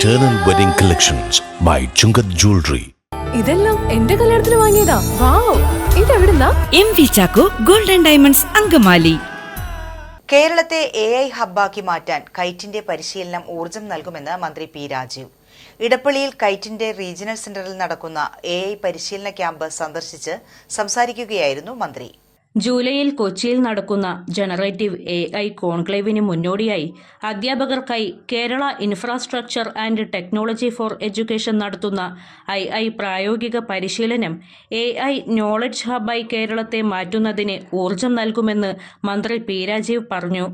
Eternal Wedding Collections by Chungath Jewelry. ഇതെല്ലാം എന്റെ കല്യാണത്തിന് വാങ്ങിയതാ. Wow. ഇതെവിടുന്നാ? M V Chacko golden diamonds Angamaly. കേരളത്തെ എ ഐ ഹബ്ബാക്കി മാറ്റാൻ കൈറ്റിന്റെ പരിശീലനം ഊർജം നൽകുമെന്ന് മന്ത്രി പി രാജീവ്. ഇടപ്പള്ളിയിൽ കൈറ്റിന്റെ റീജിയണൽ സെന്ററിൽ നടക്കുന്ന എ ഐ പരിശീലന ക്യാമ്പ് സന്ദർശിച്ച് സംസാരിക്കുകയായിരുന്നു മന്ത്രി. ജൂലൈയിൽ കൊച്ചിയിൽ നടക്കുന്ന ജനറേറ്റീവ് എ ഐ കോൺക്ലേവിന് മുന്നോടിയായി അധ്യാപകർക്കായി Kerala infrastructure and technology for education നടത്തുന്ന ഐ ഐ പ്രായോഗിക പരിശീലനം എ ഐ നോളജ് ഹബായി കേരളത്തെ മാറ്റുന്നതിന് ഊർജം നൽകുമെന്ന് മന്ത്രി പി രാജീവ് പറഞ്ഞു.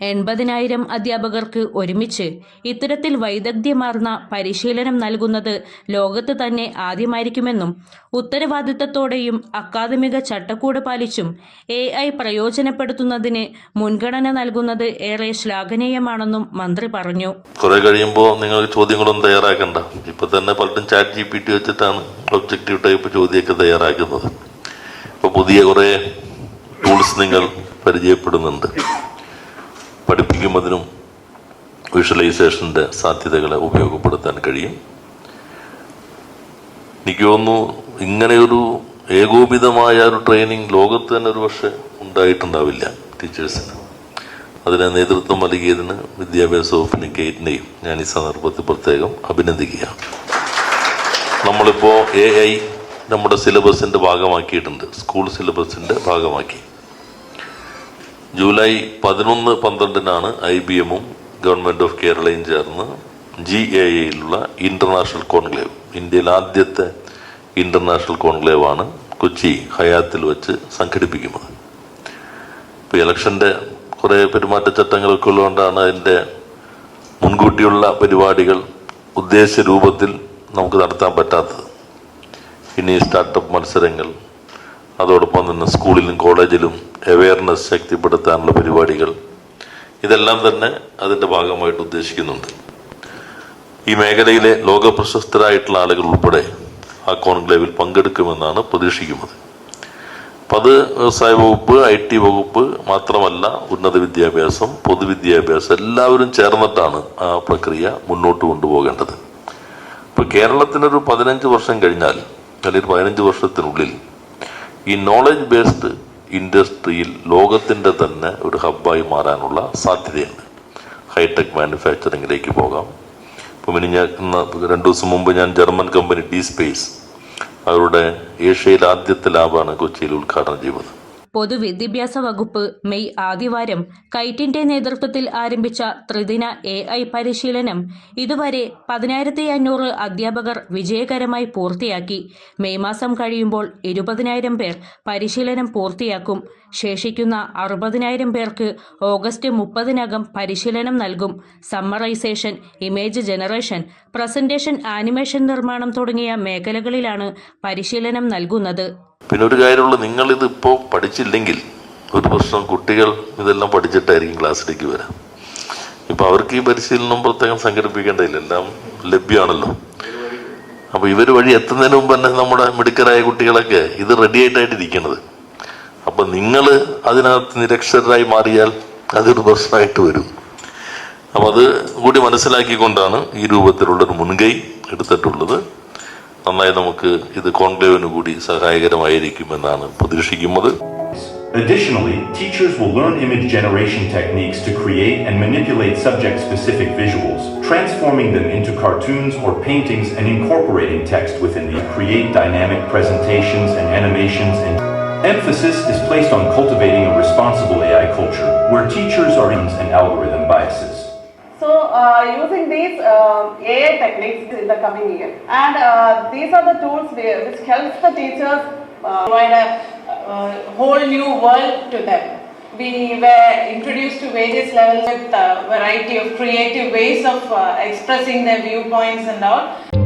എൺപതിനായിരം അധ്യാപകർക്ക് ഒരുമിച്ച് ഇത്തരത്തിൽ വൈദഗ്ധ്യമാർന്ന പരിശീലനം നൽകുന്നത് ലോകത്ത് തന്നെ ആദ്യമായിരിക്കുമെന്നും ഉത്തരവാദിത്തത്തോടെയും അക്കാദമിക ചട്ടക്കൂട് പാലിച്ചും എ ഐ പ്രയോജനപ്പെടുത്തുന്നതിന് മുൻഗണന നൽകുന്നത് ഏറെ ശ്ലാഘനീയമാണെന്നും മന്ത്രി പറഞ്ഞു. കുറെ കഴിയുമ്പോൾ നിങ്ങൾ ചോദ്യങ്ങളൊന്നും തയ്യാറാക്കണ്ട. ഇപ്പൊ തന്നെ പലരും ചാറ്റ് ജി പി ടി വെച്ചിട്ടാണ് ഒബ്ജക്റ്റീവ് ടൈപ്പ് ചോദ്യമൊക്കെ തയ്യാറാക്കുന്നത്. ഇപ്പൊ പുതിയ കുറെ ടൂൾസ് നിങ്ങൾ പരിചയപ്പെടുന്നുണ്ട്. പഠിപ്പിക്കുന്നതിനും വിഷ്വലൈസേഷന്റെ സാധ്യതകളെ ഉപയോഗപ്പെടുത്താൻ കഴിയും. എനിക്ക് തോന്നുന്നു ഇങ്ങനെയൊരു ഏകോപിതമായ ഒരു ട്രെയിനിങ് ലോകത്ത് തന്നെ ഒരു പക്ഷേ ഉണ്ടായിട്ടുണ്ടാവില്ല ടീച്ചേഴ്സിന് അതിനെ നേതൃത്വം നൽകിയതിന് വിദ്യാഭ്യാസ വകുപ്പിന് ഗേറ്റിനെയും ഞാൻ ഈ സന്ദർഭത്തിൽ പ്രത്യേകം അഭിനന്ദിക്കുകയാണ് നമ്മളിപ്പോൾ എ ഐ നമ്മുടെ സിലബസിന്റെ ഭാഗമാക്കിയിട്ടുണ്ട്. സ്കൂൾ സിലബസിന്റെ ഭാഗമാക്കി. ജൂലൈ പതിനൊന്ന് പന്ത്രണ്ടിനാണ് ഐ ബി എമ്മും ഗവൺമെന്റ് ഓഫ് കേരളയും ചേർന്ന് ജി എ എയിലുള്ള ഇന്റർനാഷണൽ കോൺക്ലേവ്. ഇന്ത്യയിലെ ആദ്യത്തെ ഇന്റർനാഷണൽ കോൺക്ലേവ് ആണ് കൊച്ചി ഹയാത്തിൽ വെച്ച് സംഘടിപ്പിക്കുന്നത്. ഇപ്പോൾ ഇലക്ഷന്റെ കുറേ പെരുമാറ്റച്ചട്ടങ്ങളൊക്കെ ഉള്ളതുകൊണ്ടാണ് അതിന്റെ മുൻകൂട്ടിയുള്ള പരിപാടികൾ ഉദ്ദേശ രൂപത്തിൽ നമുക്ക് നടത്താൻ പറ്റാത്തത്. ഇനി സ്റ്റാർട്ടപ്പ് മത്സരങ്ങൾ അതോടൊപ്പം തന്നെ സ്കൂളിലും കോളേജിലും അവയർനെസ് ശക്തിപ്പെടുത്താനുള്ള പരിപാടികൾ. ഇതെല്ലാം തന്നെ അതിന്റെ ഭാഗമായിട്ട് ഉദ്ദേശിക്കുന്നുണ്ട്. ഈ മേഖലയിലെ ലോക പ്രശസ്തരായിട്ടുള്ള ആളുകൾ ഉൾപ്പെടെ ആ കോൺക്ലേവിൽ പങ്കെടുക്കുമെന്നാണ് പ്രതീക്ഷിക്കുന്നത്. അപ്പം അത് വ്യവസായ വകുപ്പ് ഐ ടി വകുപ്പ് മാത്രമല്ല ഉന്നത വിദ്യാഭ്യാസം പൊതുവിദ്യാഭ്യാസം എല്ലാവരും ചേർന്നിട്ടാണ് ആ പ്രക്രിയ മുന്നോട്ട് കൊണ്ടുപോകേണ്ടത്. ഇപ്പോൾ കേരളത്തിനൊരു പതിനഞ്ച് വർഷം കഴിഞ്ഞാൽ അല്ലെങ്കിൽ പതിനഞ്ച് വർഷത്തിനുള്ളിൽ ഈ നോളജ് ബേസ്ഡ് ഇൻഡസ്ട്രിയിൽ ലോകത്തിന്റെ തന്നെ ഒരു ഹബ്ബായി മാറാനുള്ള സാധ്യതയുണ്ട്. ഹൈടെക് മാനുഫാക്ചറിങ്ങിലേക്ക് പോകാം. ഇപ്പൊ ഞാൻ രണ്ടു ദിവസം മുമ്പ് ഞാൻ ജർമ്മൻ കമ്പനി ഡി സ്പേസ് അവരുടെ ഏഷ്യയിലെ ആദ്യത്തെ ലാബാണ് കൊച്ചിയിൽ ഉദ്ഘാടനം ചെയ്യുന്നത്. പൊതുവിദ്യാഭ്യാസ വകുപ്പ് മെയ് ആദ്യവാരം കൈറ്റിന്റെ നേതൃത്വത്തിൽ ആരംഭിച്ച ത്രിദിന എ ഐ പരിശീലനം ഇതുവരെ പതിനായിരത്തി അഞ്ഞൂറ് അധ്യാപകർ വിജയകരമായി പൂർത്തിയാക്കി. മെയ് മാസം കഴിയുമ്പോൾ ഇരുപതിനായിരം പേർ പരിശീലനം പൂർത്തിയാക്കും. ശേഷിക്കുന്ന അറുപതിനായിരം പേർക്ക് ഓഗസ്റ്റ് മുപ്പതിനകം പരിശീലനം നൽകും. Summarization image generation presentation animation നിർമ്മാണം തുടങ്ങിയ മേഖലകളിലാണ് പരിശീലനം നൽകുന്നത്. പിന്നെ ഒരു കാര്യമുള്ള നിങ്ങൾ ഇത് ഇപ്പോൾ പഠിച്ചില്ലെങ്കിൽ ഒരു പ്രശ്നം കുട്ടികൾ ഇതെല്ലാം പഠിച്ചിട്ടായിരിക്കും ക്ലാസ്സിലേക്ക് വരാം. ഇപ്പൊ അവർക്ക് ഈ പരിശീലനം പ്രത്യേകം സംഘടിപ്പിക്കേണ്ടതില്ല എല്ലാം ലഭ്യമാണല്ലോ. അപ്പോൾ ഇവർ വഴി എത്തുന്നതിന് മുമ്പ് തന്നെ നമ്മുടെ മിടുക്കരായ കുട്ടികളൊക്കെ ഇത് റെഡി ആയിട്ടായിട്ട് ഇരിക്കണത് അപ്പൊ നിങ്ങൾ അതിനകത്ത് നിരക്ഷരായി മാറിയാൽ അതൊരു പ്രശ്നമായിട്ട് വരും. അപ്പൊ അത് കൂടി മനസ്സിലാക്കിക്കൊണ്ടാണ് ഈ രൂപത്തിലുള്ളൊരു മുൻകൈ എടുത്തിട്ടുള്ളത്. നന്നായി നമുക്ക് ഇത് കോൺക്ലേവിന് കൂടി സഹായകരമായിരിക്കുമെന്നാണ് പ്രതീക്ഷിക്കുന്നത് Additionally, teachers will learn image generation techniques to create and manipulate subject specific visuals, transforming them into cartoons or paintings and incorporating text within the create dynamic presentations and animations and emphasis is placed on cultivating a responsible AI culture where teachers are in and algorithm biases. Uh, using these uh, AI techniques in the coming year, and uh, these are the tools whi- which helps the teachers uh, provide a whole new world to them. We were introduced to various levels with a variety of creative ways of uh, expressing their viewpoints and all.